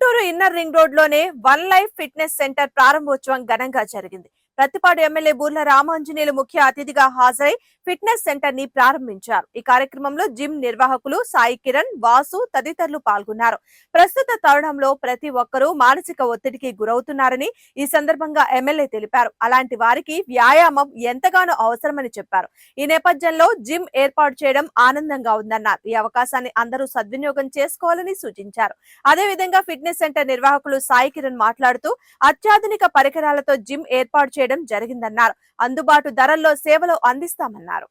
Guntur inner ring రోడ్లోనే one life fitness centre ప్రారంభోత్సవం ఘనంగా జరిగింది. ప్రతిపాడు ఎమ్మెల్యే బూర్ల రామాంజనేయులు ముఖ్య అతిథిగా హాజరై ఫిట్నెస్ సెంటర్ని ప్రారంభించారు. ఈ కార్యక్రమంలో జిమ్ నిర్వాహకులు సాయి కిరణ్ వాసు తదితరులు పాల్గొన్నారు. ప్రస్తుత తరుణంలో ప్రతి ఒక్కరూ మానసిక ఒత్తిడికి గురవుతున్నారని ఈ సందర్భంగా ఎమ్మెల్యే తెలిపారు. అలాంటి వారికి వ్యాయామం ఎంతగానో అవసరమని చెప్పారు. ఈ నేపథ్యంలో జిమ్ ఏర్పాటు చేయడం ఆనందంగా ఉందన్నారు. ఈ అవకాశాన్ని అందరూ సద్వినియోగం చేసుకోవాలని సూచించారు. అదేవిధంగా ఫిట్నెస్ సెంటర్ నిర్వాహకులు సాయి కిరణ్ మాట్లాడుతూ అత్యాధునిక పరికరాలతో జిమ్ ఏర్పాటు చేయడం జరిగిందన్నారు. అందుబాటు ధరల్లో సేవలు అందిస్తామన్నారు.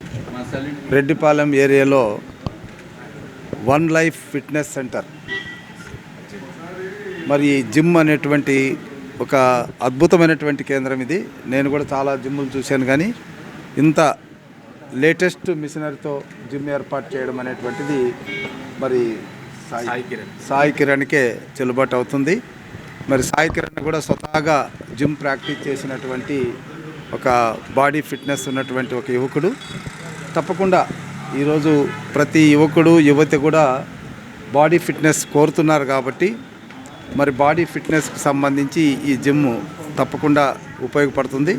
రెడ్డిపాలెం ఏరియాలో వన్ లైఫ్ ఫిట్నెస్ సెంటర్. మరి జిమ్ అనేటువంటి ఒక అద్భుతమైనటువంటి కేంద్రం ఇది. నేను కూడా చాలా జిమ్ములు చూశాను కానీ ఇంత లేటెస్ట్ మిషనరీతో జిమ్ ఏర్పాటు చేయడం అనేటువంటిది మరి సాయి కిరణ్. సాయి కిరణ్కే చెల్లుబాటు అవుతుంది. మరి సాయి కిరణ్ కూడా స్వతహాగా జిమ్ ప్రాక్టీస్ చేసినటువంటి ఒక బాడీ ఫిట్నెస్ ఉన్నటువంటి ఒక యువకుడు. తప్పకుండా ఈరోజు ప్రతి యువకుడు యువతి కూడా బాడీ ఫిట్నెస్ కోరుతున్నారు కాబట్టి మరి బాడీ ఫిట్నెస్కి సంబంధించి ఈ జిమ్ తప్పకుండా ఉపయోగపడుతుంది.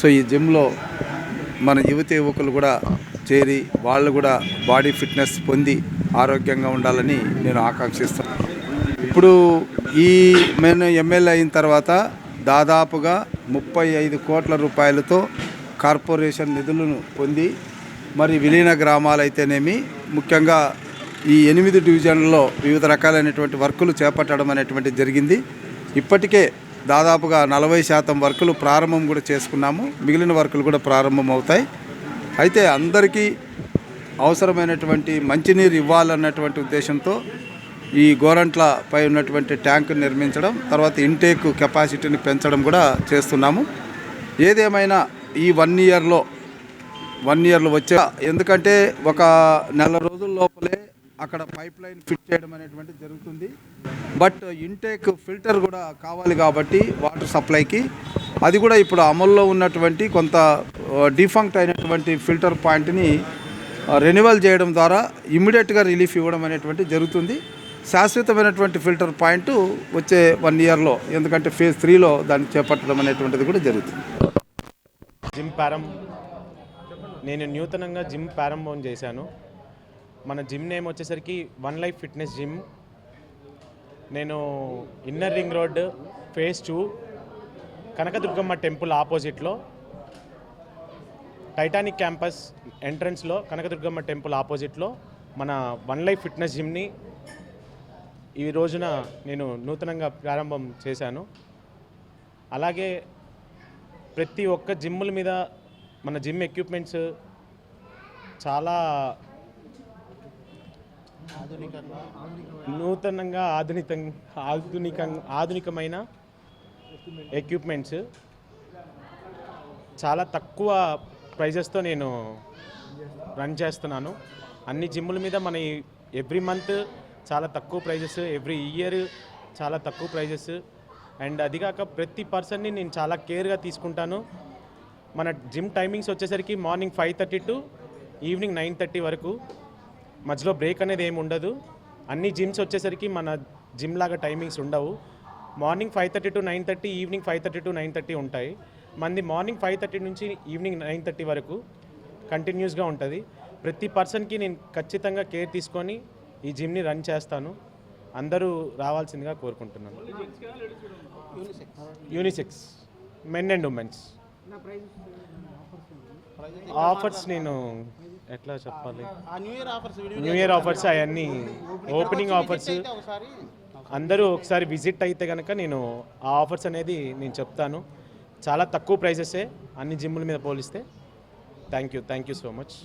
సో ఈ జిమ్లో మన యువతి యువకులు కూడా చేరి వాళ్ళు కూడా బాడీ ఫిట్నెస్ పొంది ఆరోగ్యంగా ఉండాలని నేను ఆకాంక్షిస్తాను ఇప్పుడు ఈ నేను ఎమ్మెల్యే అయిన తర్వాత దాదాపుగా ముప్పై ఐదు కోట్ల రూపాయలతో కార్పొరేషన్ నిధులను పొంది మరి విలీన గ్రామాలైతేనేమి ముఖ్యంగా ఈ ఎనిమిది డివిజన్లలో వివిధ రకాలైనటువంటి వర్కులు చేపట్టడం అనేటువంటి జరిగింది. ఇప్పటికే దాదాపుగా నలభై శాతం వర్కులు ప్రారంభం కూడా చేసుకున్నాము. మిగిలిన వర్కులు కూడా ప్రారంభం అవుతాయి. అయితే అందరికీ అవసరమైనటువంటి మంచినీరు ఇవ్వాలన్నటువంటి ఉద్దేశంతో ఈ గోరంట్ల పై ఉన్నటువంటి ట్యాంకు నిర్మించడం తర్వాత ఇంటేక్ కెపాసిటీని పెంచడం కూడా చేస్తున్నాము. ఏదేమైనా ఈ వన్ ఇయర్లో వన్ ఇయర్లో వచ్చే ఎందుకంటే ఒక నెల రోజుల లోపలే అక్కడ పైప్ లైన్ ఫిట్ చేయడం అనేటువంటిది జరుగుతుంది. బట్ ఇంటేక్ ఫిల్టర్ కూడా కావాలి కాబట్టి వాటర్ సప్లైకి అది కూడా ఇప్పుడు అమల్లో ఉన్నటువంటి కొంత డిఫంక్ట్ అయినటువంటి ఫిల్టర్ పాయింట్ని రెన్యువల్ చేయడం ద్వారా ఇమ్మీడియట్గా రిలీఫ్ ఇవ్వడం అనేటువంటి జరుగుతుంది. శాశ్వతమైనటువంటి ఫిల్టర్ పాయింట్ వచ్చే వన్ ఇయర్లో ఎందుకంటే ఫేజ్ త్రీలో దాన్ని చేపట్టడం అనేటువంటిది కూడా జరుగుతుంది. జిమ్ ప్రారంభం నేను నూతనంగా జిమ్ ప్రారంభం చేశాను. మన జిమ్ నేమ్ వచ్చేసరికి వన్ లైఫ్ ఫిట్నెస్ జిమ్ నేను inner ring road phase two Kanakadurgamma temple ఆపోజిట్లో టైటానిక్ క్యాంపస్ ఎంట్రన్స్లో కనకదుర్గమ్మ టెంపుల్ ఆపోజిట్లో మన వన్ లైఫ్ ఫిట్నెస్ జిమ్ని ఈ రోజున నేను నూతనంగా ప్రారంభం చేశాను. అలాగే ప్రతి ఒక్క జిమ్ముల మీద మన జిమ్ ఎక్విప్మెంట్స్ చాలా నూతనంగా ఆధునిక ఆధునిక ఆధునికమైన ఎక్విప్మెంట్స్ చాలా తక్కువ ప్రైజెస్తో నేను రన్ చేస్తున్నాను. అన్ని జిమ్ముల మీద మన ఎవ్రీ మంత్ చాలా తక్కువ ప్రైజెస్. ఎవ్రీ ఇయర్ చాలా తక్కువ ప్రైజెస్. అండ్ అదిగాక ప్రతి పర్సన్ని నేను చాలా కేర్గా తీసుకుంటాను. మన జిమ్ టైమింగ్స్ వచ్చేసరికి morning five thirty to evening nine thirty వరకు. మధ్యలో బ్రేక్ అనేది ఏమి ఉండదు. అన్ని జిమ్స్ వచ్చేసరికి మన జిమ్ లాగా టైమింగ్స్ ఉండవు. Morning five thirty to nine thirty evening five thirty to nine thirty ఉంటాయి. మంది మార్నింగ్ ఫైవ్ థర్టీ నుంచి ఈవినింగ్ నైన్ థర్టీ వరకు కంటిన్యూస్గా ఉంటుంది. ప్రతి పర్సన్కి నేను ఖచ్చితంగా కేర్ తీసుకొని ఈ జిమ్ని రన్ చేస్తాను. అందరూ రావాల్సిందిగా కోరుకుంటున్నాను. Unisex. Men and womens. Offers నేను ఎట్లా చెప్పాలి? న్యూ ఇయర్ ఆఫర్స్ అవన్నీ ఓపెనింగ్ ఆఫర్స్. అందరూ ఒకసారి విజిట్ అయితే కనుక నేను ఆ ఆఫర్స్ అనేది నేను చెప్తాను. చాలా తక్కువ ప్రైజెసే అన్ని జిమ్ముల మీద పోలిస్తే. Thank you thank you so much.